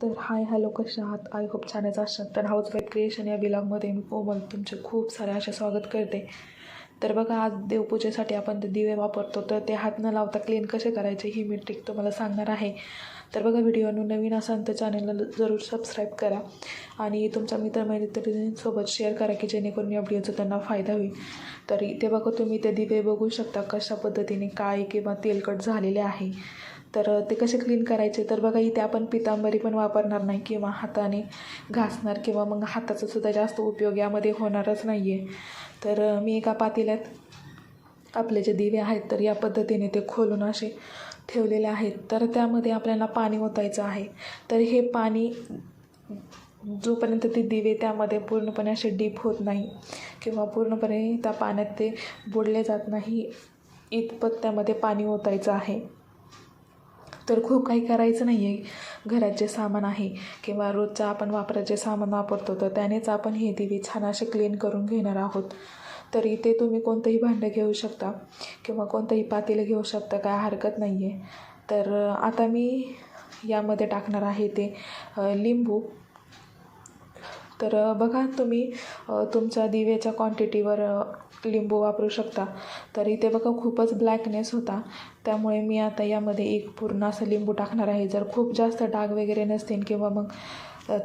तर hi hello कशा आहात? आय होप छानच असतात तर हाऊस वाईफ क्रिएशन या बिलॉगमध्ये मी कोमल तुमचे खूप सारे असे स्वागत करते. तर बघा आज देवपूजेसाठी आपण ते दिवे वापरतो तर ते हात न लावता क्लीन कसे करायचे ही मी ट्रिक तुम्हाला सांगणार आहे. तर बघा व्हिडिओ नवीन असाल तर चॅनलला जरूर सबस्क्राईब करा आणि तुमच्या मित्रमैत्रिणींसोबत शेअर करा की जेणेकरून या व्हिडिओचा त्यांना फायदा होईल. तर इथे बघा तुम्ही ते दिवे बघू शकता कशा पद्धतीने काळे किंवा तेलकट झालेले आहे. तर ते कसे क्लीन करायचे? तर बघा इथे आपण पितांबरी पण वापरणार नाही किंवा हाताने घासणार किंवा मग हाताचा सुद्धा जास्त उपयोग यामध्ये होणारच नाही आहे तर मी एका पातेल्यात आपले जे दिवे आहेत तर या पद्धतीने ते खोलून असे ठेवलेले आहेत. तर त्यामध्ये आपल्याला पाणी ओतायचं आहे. तर हे पाणी जोपर्यंत ते दिवे त्यामध्ये पूर्णपणे असे डीप होत नाही किंवा पूर्णपणे त्या पाण्यात ते बुडले जात नाही इतपत त्यामध्ये पाणी ओतायचं आहे. तर खूप काही करायचं नाही आहे घरात जे सामान आहे किंवा रोजचं आपण वापराचे सामान वापरतो तर त्यानेच आपण हे दिवे छान असे क्लीन करून घेणार आहोत. तर इथे तुम्ही कोणतंही भांडं घेऊ शकता किंवा कोणतंही पातेलं घेऊ शकता काय हरकत नाही आहे तर आता मी यामध्ये टाकणार आहे ते लिंबू. तर बघा तुम्ही तुमच्या दिव्याच्या क्वांटिटीवर लिंबू वापरू शकता. तर इथे बघा खूपच ब्लॅकनेस होता. त्यामुळे मी आता यामध्ये एक पूर्ण असं लिंबू टाकणार आहे. जर खूप जास्त डाग वगैरे नसतील किंवा मग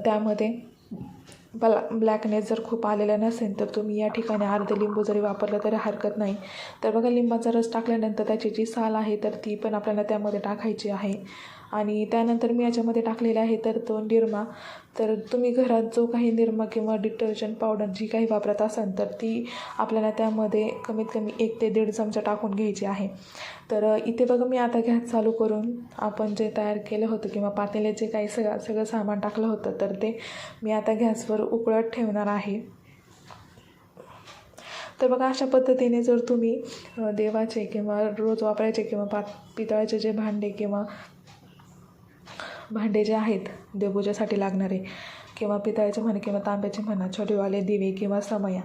त्यामध्ये बला ब्लॅकनेस जर खूप आलेला नसेल तर तुम्ही या ठिकाणी अर्ध लिंबू जरी वापरलं तरी हरकत नाही. तर बघा लिंबाचा रस टाकल्यानंतर त्याची जी साल आहे तर ती पण आपल्याला त्यामध्ये टाकायची आहे. आणि त्यानंतर मी याच्यामध्ये टाकलेलं आहे तर तो निरमा. तर तुम्ही घरात जो काही निरमा किंवा डिटर्जंट पावडर जी काही वापरत असाल तर ती आपल्याला त्यामध्ये कमीत कमी एक ते दीड चमचा टाकून घ्यायची आहे. तर इथे बघा मी आता गॅस चालू करून आपण जे तयार केलं होतं किंवा पातेले जे काही सगळं सगळं सामान टाकलं होतं तर ते मी आता गॅसवर उकळत ठेवणार आहे. तर बघा अशा पद्धतीने जर तुम्ही देवाचे किंवा रोज वापरायचे किंवा पा पितळाचे जे भांडे किंवा भांडे जे आहेत देवपूजेसाठी लागणारे किंवा पितळ्याचे म्हणा किंवा तांब्याचे म्हणा छोटेवाले दिवे किंवा समया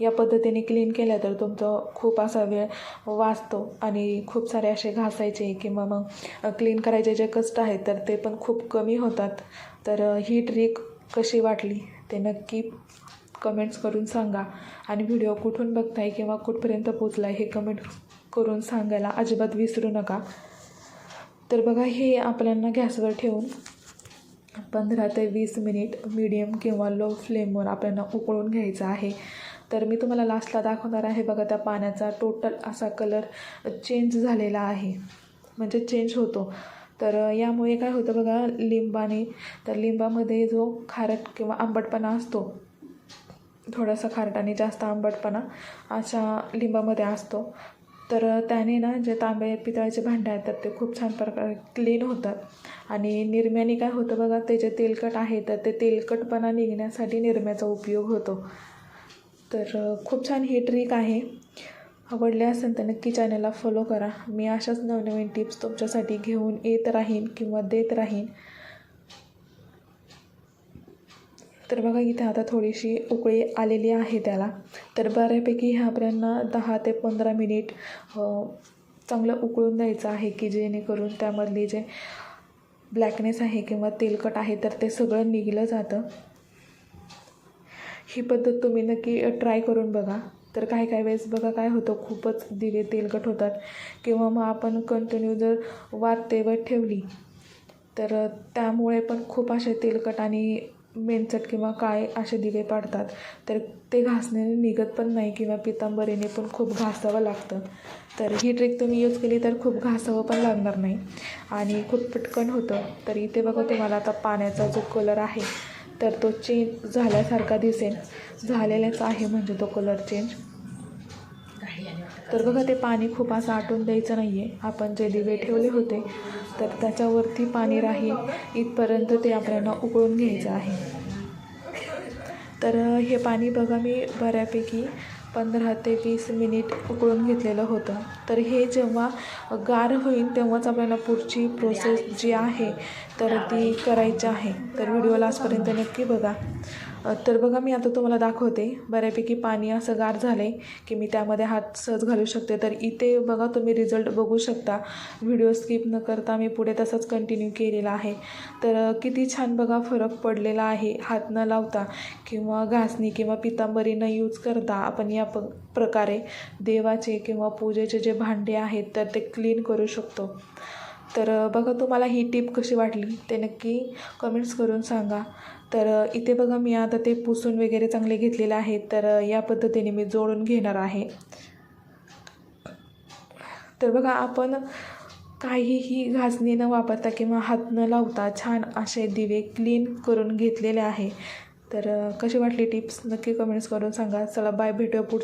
या पद्धतीने क्लीन केल्या तर तुमचं खूप असा वेळ वाचतो आणि खूप सारे असे घासायचे किंवा मग क्लीन करायचे जे कष्ट आहेत तर ते पण खूप कमी होतात. तर ही ट्रिक कशी वाटली ते नक्की कमेंट्स करून सांगा. आणि व्हिडिओ कुठून बघताय किंवा कुठपर्यंत पोचला हे कमेंट करून सांगायला अजिबात विसरू नका. तर बघा हे आपल्याला गॅसवर ठेवून पंधरा ते वीस मिनिट मीडियम किंवा लो फ्लेमवर आपल्याला उकळून घ्यायचं आहे. तर मी तुम्हाला लास्टला दाखवणार आहे बघा त्या पाण्याचा टोटल असा कलर चेंज झालेला आहे. म्हणजे चेंज होतो. तर यामुळे काय होतं बघा लिंबाने तर लिंबामध्ये जो खारट किंवा आंबटपणा असतो थोडासा खारट आणि जास्त आंबटपणा अशा लिंबामध्ये असतो. तर त्याने ना जे तांबे पितळाचे भांडे आहेत ते खूप छान प्रकारे क्लीन होतात. आणि निरम्याने काय होतं बघा ते जे तेलकट आहे तर ते तेलकटपणा निघण्यासाठी निरम्याचा उपयोग होतो. तर खूप छान ही ट्रिक आहे. आवडले असेल तर नक्की चॅनलला फॉलो करा. मी अशाच नवनवीन टिप्स तुमच्यासाठी घेऊन येत राहीन किंवा देत राहीन. तर बघा इथे आता थोडीशी उकळी आलेली आहे त्याला. तर बऱ्यापैकी ह्या आपल्याला दहा ते पंधरा मिनिट चांगलं उकळून द्यायचं आहे की जेणेकरून त्यामधली जे ब्लॅकनेस आहे किंवा तेलकट आहे तर ते सगळं निघलं जातं. ही पद्धत तुम्ही नक्की ट्राय करून बघा. तर काही काही वेळेस बघा काय होतं खूपच दिवे तेलकट होतात किंवा मग आपण कंटिन्यू जर वात तेवत ठेवली तर त्यामुळे पण खूप असे तेलकट आणि मेनचट किंवा काळे असे दिवे पाडतात तर ते घासण्याने निघत पण नाही किंवा पितांबरीने पण खूप घासावं लागतं. तर ही ट्रिक तुम्ही यूज केली तर खूप घासावं पण लागणार नाही. आणि खूप पटकन होतं. तर इथे बघा तुम्हाला आता पाण्याचा जो कलर आहे तर तो चेंज झाल्यासारखा दिसेल. झालेलाच आहे म्हणजे तो कलर चेंज तर बघा ते पाणी खूप असं आटून द्यायचं नाही आहे आपण जे दिवे ठेवले होते तर त्याच्यावरती पाणी राहील. इथपर्यंत ते आपल्याला उकळून घ्यायचं आहे. तर हे पाणी बघा मी बऱ्यापैकी पंधरा ते वीस मिनिट उकळून घेतलेलं होतं. तर हे जेव्हा गार होईल तेव्हाच आपल्याला पुढची प्रोसेस जी आहे तर ती करायची आहे. तर व्हिडिओ लास्टपर्यंत नक्की बघा. तर बघा मी आता तुम्हाला दाखवते. बऱ्यापैकी पाणी असं गार झालं आहे की मी त्यामध्ये हात सहज घालू शकते. तर इथे बघा तुम्ही रिझल्ट बघू शकता. व्हिडिओ स्किप न करता मी पुढे तसंच कंटिन्यू केलेला आहे. तर किती छान बघा फरक पडलेला आहे. हात न लावता किंवा घासणी किंवा पितांबरी न यूज करता आपण या प प्रकारे देवाचे किंवा पूजेचे जे भांडे आहेत तर ते क्लीन करू शकतो. तर बघा तुम्हाला ही टीप कशी वाटली ते नक्की कमेंट्स करून सांगा. तर इथे बघा मी आता ते पुसून वगैरे चांगले घेतलेले आहेत. तर या पद्धतीने मी जोडून घेणार आहे. तर बघा आपण काहीही घासणी न वापरता किंवा हात न लावता छान असे दिवे क्लीन करून घेतलेले आहे. तर कशी वाटली टिप्स नक्की कमेंट्स करून सांगा. चला बाय भेटूया पुढच्या